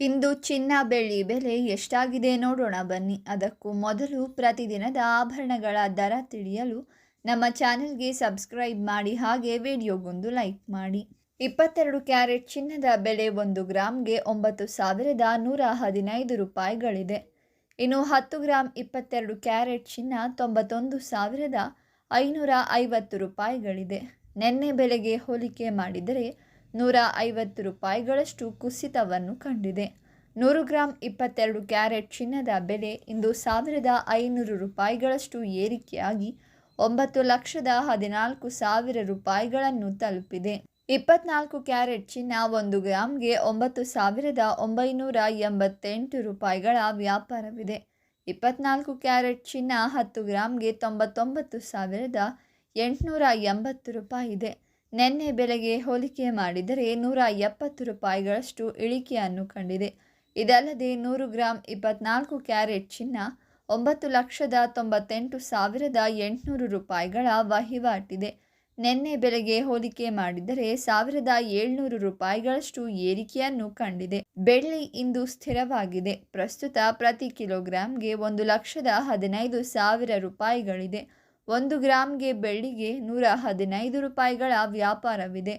ಇಂದು ಚಿನ್ನ ಬೆಳ್ಳಿ ಬೆಲೆ ಎಷ್ಟಾಗಿದೆ ನೋಡೋಣ ಬನ್ನಿ. ಅದಕ್ಕೂ ಮೊದಲು ಪ್ರತಿದಿನದ ಆಭರಣಗಳ ದರ ತಿಳಿಯಲು ನಮ್ಮ ಚಾನೆಲ್ಗೆ ಸಬ್ಸ್ಕ್ರೈಬ್ ಮಾಡಿ ಹಾಗೆ ವಿಡಿಯೋಗೊಂದು ಲೈಕ್ ಮಾಡಿ. ಇಪ್ಪತ್ತೆರಡು ಕ್ಯಾರೆಟ್ ಚಿನ್ನದ ಬೆಲೆ ಒಂದು ಗ್ರಾಮ್ಗೆ ಒಂಬತ್ತು ಸಾವಿರದ ನೂರ ಹದಿನೈದು ರೂಪಾಯಿಗಳಿದೆ. ಇನ್ನು ಹತ್ತು ಗ್ರಾಮ್ ಇಪ್ಪತ್ತೆರಡು ಕ್ಯಾರೆಟ್ ಚಿನ್ನ ತೊಂಬತ್ತೊಂದು ಸಾವಿರದ ಐನೂರ ಐವತ್ತು ರೂಪಾಯಿಗಳಿದೆ. ನಿನ್ನೆ ಬೆಲೆಗೆ ಹೋಲಿಕೆ ಮಾಡಿದರೆ ನೂರ ಐವತ್ತು ರೂಪಾಯಿಗಳಷ್ಟು ಕುಸಿತವನ್ನು ಕಂಡಿದೆ. ನೂರು ಗ್ರಾಂ ಇಪ್ಪತ್ತೆರಡು ಕ್ಯಾರೆಟ್ ಚಿನ್ನದ ಬೆಲೆ ಇಂದು ಸಾವಿರದ ಐನೂರು ರೂಪಾಯಿಗಳಷ್ಟು ಏರಿಕೆಯಾಗಿ ಒಂಬತ್ತು ಲಕ್ಷದ ಹದಿನಾಲ್ಕು ಸಾವಿರ ರೂಪಾಯಿಗಳನ್ನು ತಲುಪಿದೆ. ಇಪ್ಪತ್ನಾಲ್ಕು ಕ್ಯಾರೆಟ್ ಚಿನ್ನ ಒಂದು ಗ್ರಾಮ್ಗೆ ಒಂಬತ್ತು ಸಾವಿರದ ಒಂಬೈನೂರ ಎಂಬತ್ತೆಂಟು ರೂಪಾಯಿಗಳ ವ್ಯಾಪಾರವಿದೆ. ಇಪ್ಪತ್ನಾಲ್ಕು ಕ್ಯಾರೆಟ್ ಚಿನ್ನ ಹತ್ತು ಗ್ರಾಮ್ಗೆ ತೊಂಬತ್ತೊಂಬತ್ತು ಸಾವಿರದ ಎಂಟುನೂರ ಎಂಬತ್ತು ರೂಪಾಯಿ ಇದೆ ನಿನ್ನೆ ಬೆಲೆಗೆ ಹೋಲಿಕೆ ಮಾಡಿದರೆ ನೂರ ಎಪ್ಪತ್ತು ರೂಪಾಯಿಗಳಷ್ಟು ಇಳಿಕೆಯನ್ನು ಕಂಡಿದೆ. ಇದಲ್ಲದೆ ನೂರು ಗ್ರಾಂ ಇಪ್ಪತ್ನಾಲ್ಕು ಕ್ಯಾರೆಟ್ ಚಿನ್ನ, ಒಂಬತ್ತು ಲಕ್ಷದ ತೊಂಬತ್ತೆಂಟು ಸಾವಿರದ ಎಂಟುನೂರು ರೂಪಾಯಿಗಳ ವಹಿವಾಟಿದೆ. ನಿನ್ನೆ ಬೆಲೆಗೆ ಹೋಲಿಕೆ ಮಾಡಿದರೆ ಸಾವಿರದ ಏಳ್ನೂರು ರೂಪಾಯಿಗಳಷ್ಟು ಏರಿಕೆಯನ್ನು ಕಂಡಿದೆ. ಬೆಳ್ಳಿ ಇಂದು ಸ್ಥಿರವಾಗಿದೆ. ಪ್ರಸ್ತುತ ಪ್ರತಿ ಕಿಲೋಗ್ರಾಂಗೆ ಒಂದು ಲಕ್ಷದ ಹದಿನೈದು ಸಾವಿರ ರೂಪಾಯಿಗಳಿದೆ. ಒಂದು ಗ್ರಾಮ್ಗೆ ಬೆಳ್ಳಿಗೆ ನೂರ ಹದಿನೈದು ರೂಪಾಯಿಗಳ ವ್ಯಾಪಾರವಿದೆ.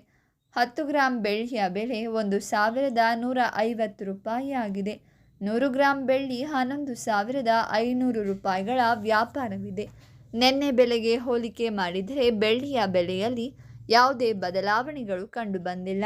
ಹತ್ತು ಗ್ರಾಂ ಬೆಳ್ಳಿಯ ಬೆಲೆ ಒಂದು ಸಾವಿರದ ನೂರ ಐವತ್ತು ರೂಪಾಯಿ ಆಗಿದೆ. ನೂರು ಗ್ರಾಂ ಬೆಳ್ಳಿ ಹನ್ನೊಂದು ಸಾವಿರದ ಐನೂರು ರೂಪಾಯಿಗಳ ವ್ಯಾಪಾರವಿದೆ. ನಿನ್ನೆ ಬೆಲೆಗೆ ಹೋಲಿಕೆ ಮಾಡಿದರೆ ಬೆಳ್ಳಿಯ ಬೆಲೆಯಲ್ಲಿ ಯಾವುದೇ ಬದಲಾವಣೆಗಳು ಕಂಡುಬಂದಿಲ್ಲ.